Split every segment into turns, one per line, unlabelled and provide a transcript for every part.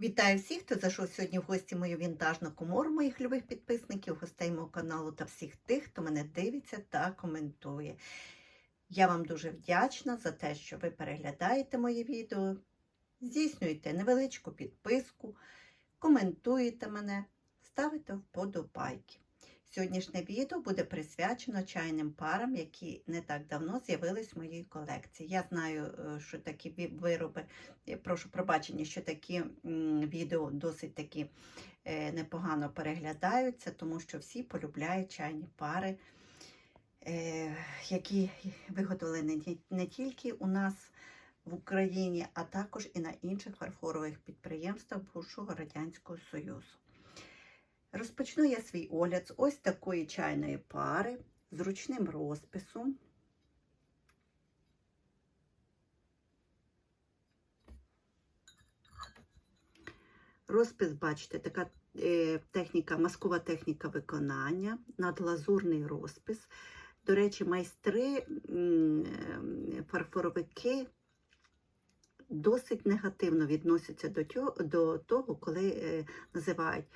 Вітаю всіх, хто зайшов сьогодні в гості мою вінтажну комору моїх любих підписників, гостей мого каналу та всіх тих, хто мене дивиться та коментує. Я вам дуже вдячна за те, що ви переглядаєте мої відео, здійснюєте невеличку підписку, коментуєте мене, ставите вподобайки. Сьогоднішнє відео буде присвячено чайним парам, які не так давно з'явились в моїй колекції. Я знаю, е, що такі вироби, прошу пробачення, що такі відео досить таки е, непогано переглядаються, тому що всі полюбляють чайні пари, е, які виготовлені не тільки у нас в Україні, а також і на інших фарфорових підприємствах бувшого Радянського Союзу. Розпочну я свій огляд з ось такої чайної пари з ручним розписом. Розпис, бачите, така е, техніка, маскова техніка виконання, надлазурний розпис. До речі, майстри, е, фарфоровики досить негативно відносяться до, того, коли е, називають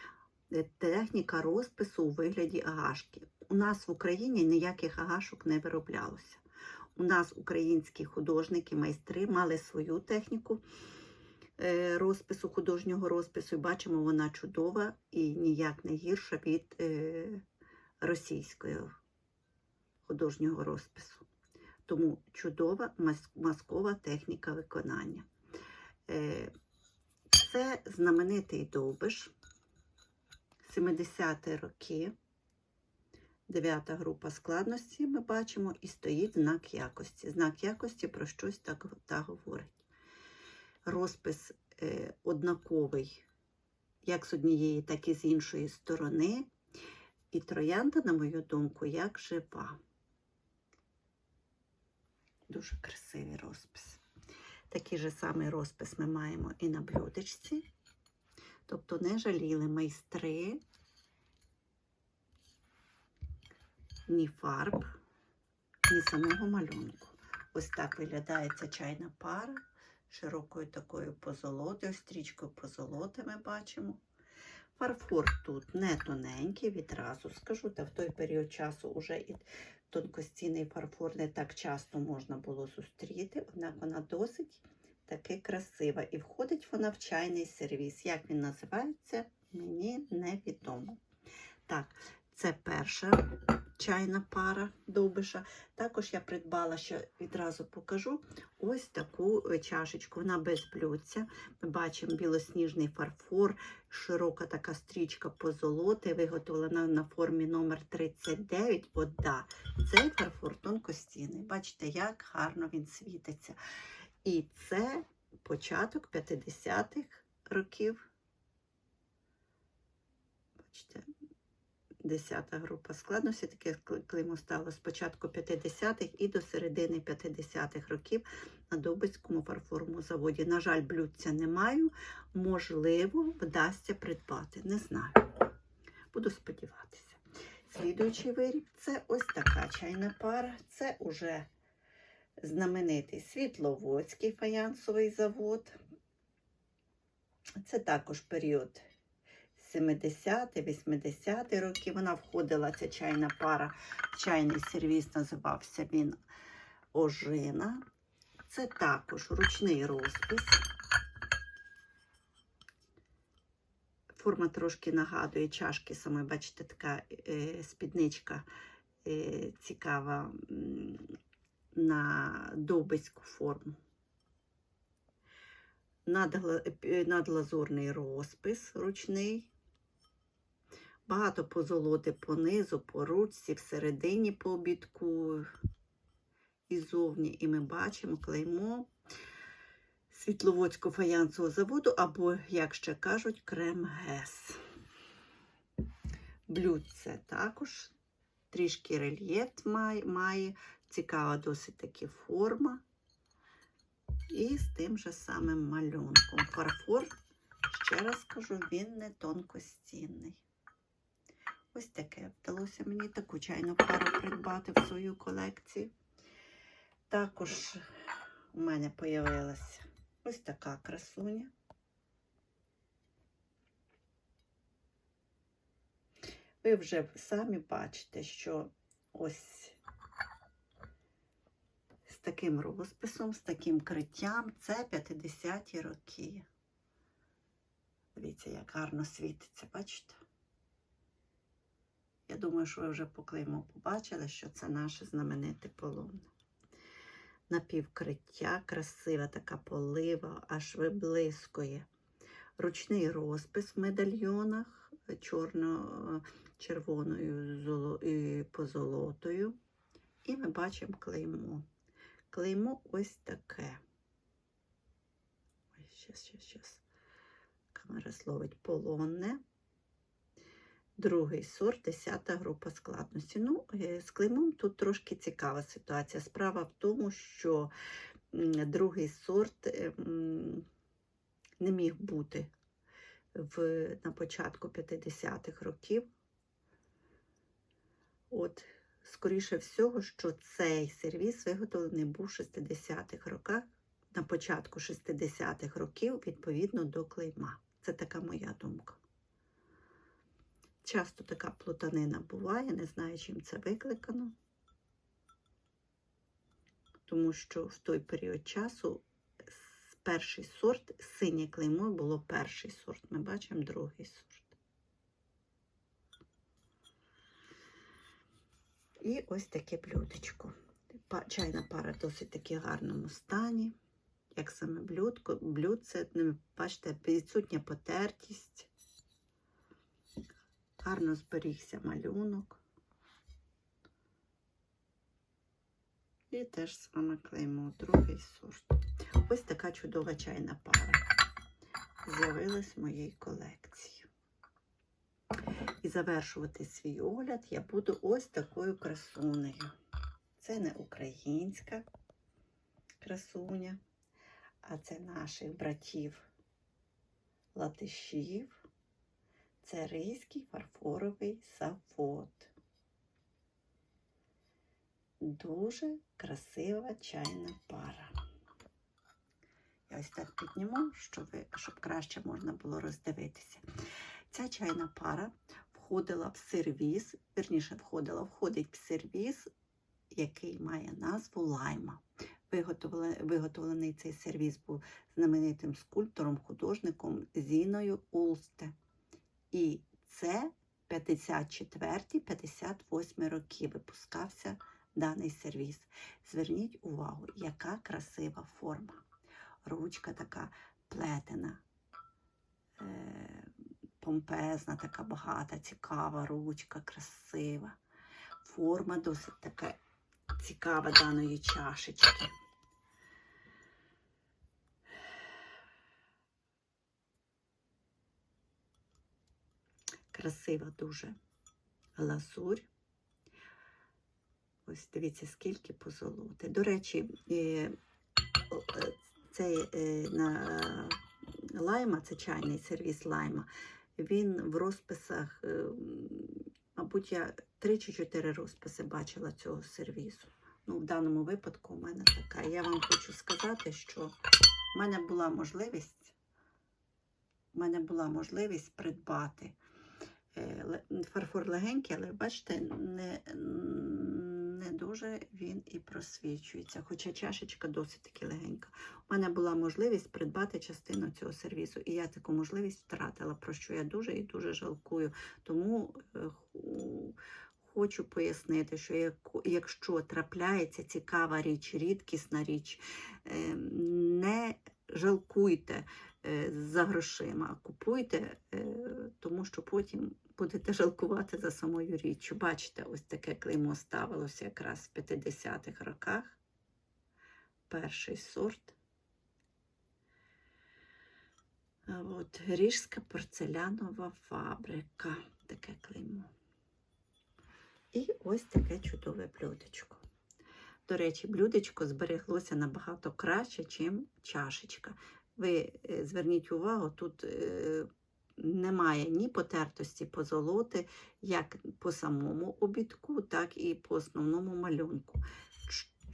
техніка розпису у вигляді агашки. У нас в Україні ніяких агашок не вироблялося. У нас українські художники, майстри мали свою техніку е, розпису, художнього розпису, і бачимо, вона чудова і ніяк не гірша від е, російського художнього розпису. Тому чудова маскова техніка виконання. Е, Це знаменитий довбиш 70-ті роки. Дев'ята група складності ми бачимо і стоїть знак якості. Знак якості про щось так, так говорить. Розпис е, однаковий як з однієї, так і з іншої сторони. І троянда, на мою думку, як жива. Дуже красивий розпис. Такий же самий розпис ми маємо і на блюдечці. Тобто не жаліли майстри ні фарб, ні самого малюнку. Ось так виглядає ця чайна пара широкою такою позолотою, стрічкою позолоти ми бачимо. Фарфор тут не тоненький, відразу скажу, та в той період часу уже і тонкостінний фарфор не так часто можна було зустріти, однак вона досить таки красива. І входить вона в чайний сервіс. Як він називається, мені невідомо. Так, це перша чайна пара довбиша. Також я придбала, що відразу покажу, ось таку е, чашечку. Вона без блюдця. Ми бачимо білосніжний фарфор, широка така стрічка позолоти, виготовлена на формі номер 39. От да, цей фарфор тонкостінний. Бачите, як гарно він світиться. І це початок 50-х років. Бачите, 10 група складності, таке кли- клеймо стало з початку 50-х і до середини 50-х років на Добицькому фарфоровому заводі. На жаль, блюдця не маю. Можливо, вдасться придбати. Не знаю. Буду сподіватися. Слідуючий виріб це ось така чайна пара. Це уже знаменитий Світловодський фаянсовий завод. Це також період 70-80-ті роки. Вона входила, ця чайна пара, чайний сервіс, називався він Ожина. Це також ручний розпис. Форма трошки нагадує чашки, саме, бачите, така е, спідничка е, цікава на довбиську форму. Е, Надлазурний розпис ручний. Багато позолоти по низу, по ручці, всередині по обідку і зовні. І ми бачимо клеймо Світловодського фаянсового заводу, або, як ще кажуть, крем ГЕС. Блюдце також трішки рельєф має, має, цікава досить таки форма. І з тим же самим малюнком. Фарфор, ще раз кажу, він не тонкостінний. Ось таке вдалося мені таку чайну пару придбати в свою колекцію. Також у мене з'явилася ось така красуня. Ви вже самі бачите, що ось таким розписом, з таким криттям це 50-ті роки. Дивіться, як гарно світиться, бачите? Я думаю, що ви вже по клейму побачили, що це наше знамените полонне. Напівкриття, красива така полива, аж виблискує. Ручний розпис в медальйонах чорно-червоною позолотою. І ми бачимо клеймо. Клеймо ось таке. Ой, щас, щас, щас. Камера словить полонне. Другий сорт, 10 група складності. Ну, е, з клеймом тут трошки цікава ситуація. Справа в тому, що другий сорт е, не міг бути в, на початку 50-х років. От, скоріше всього, що цей сервіс виготовлений був в 60-х роках, на початку 60-х років, відповідно до клейма. Це така моя думка. Часто така плутанина буває, не знаю, чим це викликано. Тому що в той період часу перший сорт, синє клеймо було перший сорт. Ми бачимо другий сорт. І ось таке блюдечко. Чайна пара досить таки гарному стані. Як саме блюдко, блюдце, ну, бачите, відсутня потертість. Гарно зберігся малюнок. І теж саме клеймо другий сорт. Ось така чудова чайна пара з'явилась в моїй колекції. І завершувати свій огляд я буду ось такою красунею. Це не українська красуня, а це наших братів латишів. Це ризький фарфоровий завод. Дуже красива чайна пара. Я ось так підніму, щоб, щоб краще можна було роздивитися. Ця чайна пара входила в сервіс, верніше входила, входить в сервіс, який має назву лайма. Виготовлений, цей сервіс був знаменитим скульптором, художником Зіною Улсте. І це 54-58 роки випускався даний сервіс. Зверніть увагу, яка красива форма. Ручка така плетена, е, помпезна, така багата, цікава ручка, красива. Форма досить така цікава даної чашечки. Красива дуже лазурь. Ось дивіться, скільки позолоти. До речі, е, цей е, на лайма, це чайний сервіс лайма, він в розписах, е, мабуть, я три чи чотири розписи бачила цього сервісу. Ну, в даному випадку у мене така. Я вам хочу сказати, що в мене була можливість, в мене була можливість придбати е, фарфор легенький, але бачите, не, не дуже він і просвічується. Хоча чашечка досить таки легенька. У мене була можливість придбати частину цього сервісу, і я таку можливість втратила, про що я дуже і дуже жалкую. Тому е, хочу пояснити, що якщо трапляється цікава річ, рідкісна річ, е, не жалкуйте е, за грошима, купуйте, тому що потім будете жалкувати за самою річчю. Бачите, ось таке клеймо ставилося якраз в 50-х роках. Перший сорт. От, Ріжська порцелянова фабрика. Таке клеймо. І ось таке чудове блюдечко. До речі, блюдечко збереглося набагато краще, ніж чашечка. Ви е, зверніть увагу, тут е, немає ні потертості позолоти, як по самому обідку, так і по основному малюнку.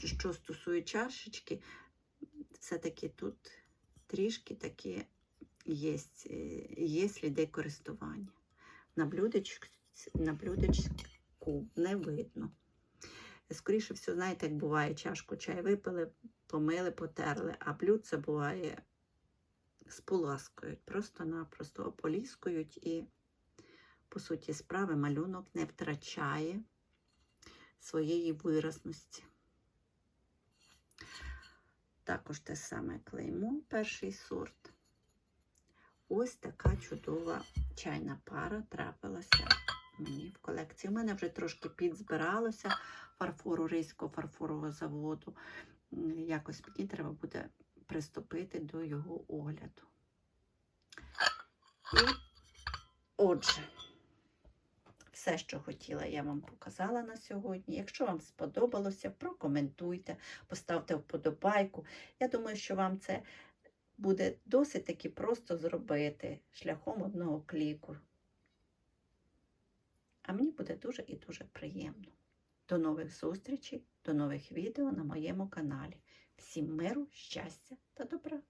Що стосує чашечки, все-таки тут трішки такі є, е, є сліди користування. На блюдець, на блюдечку не видно. Скоріше всього, знаєте, як буває, чашку чай випили, помили, потерли, а блюдце буває споласкують, просто-напросто ополіскують і, по суті, справи малюнок не втрачає своєї виразності. Також те саме клеймо, перший сорт. Ось така чудова чайна пара трапилася мені в колекції. У мене вже трошки підзбиралося фарфору Ризького фарфорового заводу. Якось мені треба буде приступити до його огляду. І отже, все, що хотіла, я вам показала на сьогодні. Якщо вам сподобалося, прокоментуйте, поставте вподобайку. Я думаю, що вам це буде досить таки просто зробити шляхом одного кліку. А мені буде дуже і дуже приємно. До нових зустрічей, до нових відео на моєму каналі. Всім миру, щастя та добра!